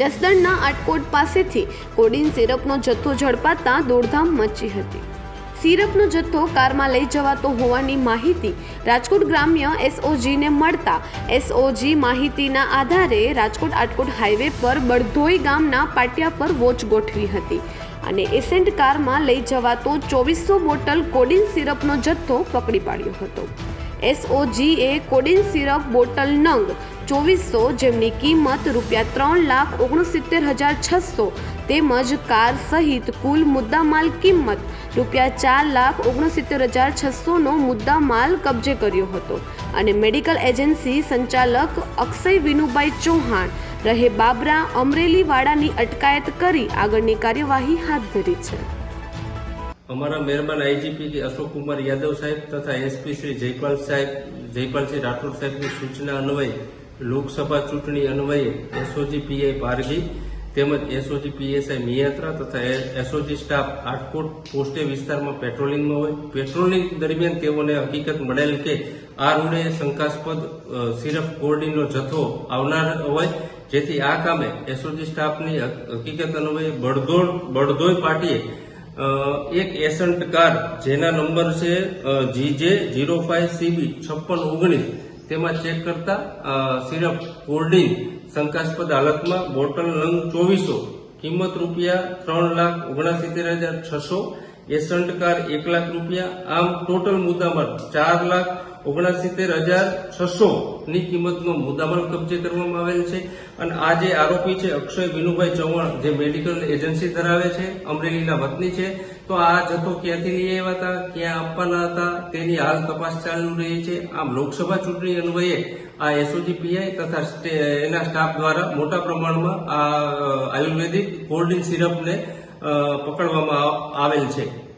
જસદણના આટકોટ પાસેથી કોડિન સિરપનો જથ્થો ઝડપાતા દોડધામ મચી હતી. સિરપનો જથ્થો કારમાં લઈ જવાતો હોવાની માહિતી રાજકોટ ગ્રામ્ય એસઓજીને મળતા એસઓજી માહિતીના આધારે રાજકોટ આટકોટ હાઈવે પર બળધોઈ ગામના પાટિયા પર વોચ ગોઠવી હતી અને એસેન્ટ કારમાં લઈ જવાતો ચોવીસો બોટલ કોડિન સિરપનો જથ્થો પકડી પાડ્યો હતો. એસઓજીએ કોડિન સિરપ બોટલ નંગ ચોવીસો જેમની કિંમત રૂપિયા ત્રણ લાખ ઓગણસિત્તેર હજાર છસો તેમજ કાર સહિત કુલ મુદ્દામાલ કિંમત રૂપિયા ચાર લાખ ઓગણસિત્તેર હજાર છસોનો મુદ્દામાલ કબજે કર્યો હતો અને મેડિકલ એજન્સી સંચાલક અક્ષય વિનુભાઈ ચૌહાણ રહે બાબરા અમરેલીવાડાની અટકાયત કરી આગળની કાર્યવાહી હાથ ધરી છે. અમારા મહેરબાન આઈજીપી અશોક કુમાર યાદવ સાહેબ તથા એસપી શ્રી જયપાલ સાહેબ જયપાલસિંહ રાઠોડ સાહેબની સૂચના અન્વયે લોકસભા ચૂંટણી અન્વયે એસઓજી પીઆઈ પારગી તેમજ એસઓજી પીએસઆઈ મિયાત્રા તથા એસઓજી સ્ટાફ આટકોટ પોસ્ટે વિસ્તારમાં પેટ્રોલિંગમાં હોય. પેટ્રોલિંગ દરમિયાન તેઓને હકીકત મળેલ કે આ રૂડે શંકાસ્પદ સિરફ કોર્ડીનો જથ્થો આવનાર હોય. જેથી આ કામે એસઓજી સ્ટાફની હકીકત અન્વયે બળદોડ બળદોઈ પાર્ટીએ એક એસન્ટ કાર જેના નંબર છે જીજે જીરો ફાઇવ સીબી છપ્પન ઓગણીસ. તેમાં ચેક કરતા સિરપ હોર્ડિંગ શંકાસ્પદ હાલતમાં બોટલ નંગ ચોવીસો, કિંમત રૂપિયા ત્રણ લાખ ઓગણસિત્તેર હજાર છસો એસન્ટ કાર એક લાખ રૂપિયા. આમ ટોટલ મુદ્દામાલ ચાર લાખ ઓગણસિત્તેર હજાર છસો ની કિંમતનો મુદ્દામાલ કબજે કરવામાં આવેલ છે. અને આ જે આરોપી છે, અક્ષય વિનુભાઈ ચૌહાણ, જે મેડિકલ એજન્સી ધરાવે છે, અમરેલીના વતની છે, તો આ જથ્થો ક્યાંથી લઈ આવ્યા હતા, ક્યાં આપવાના હતા, તેની હાલ તપાસ ચાલુ રહી છે. આમ લોકસભા ચૂંટણી અન્વયે આ એસઓજી પીઆઈ તથા એના સ્ટાફ દ્વારા મોટા પ્રમાણમાં આ આયુર્વેદિક કોલ્ડ સિરપને પકડવામાં આવેલ છે.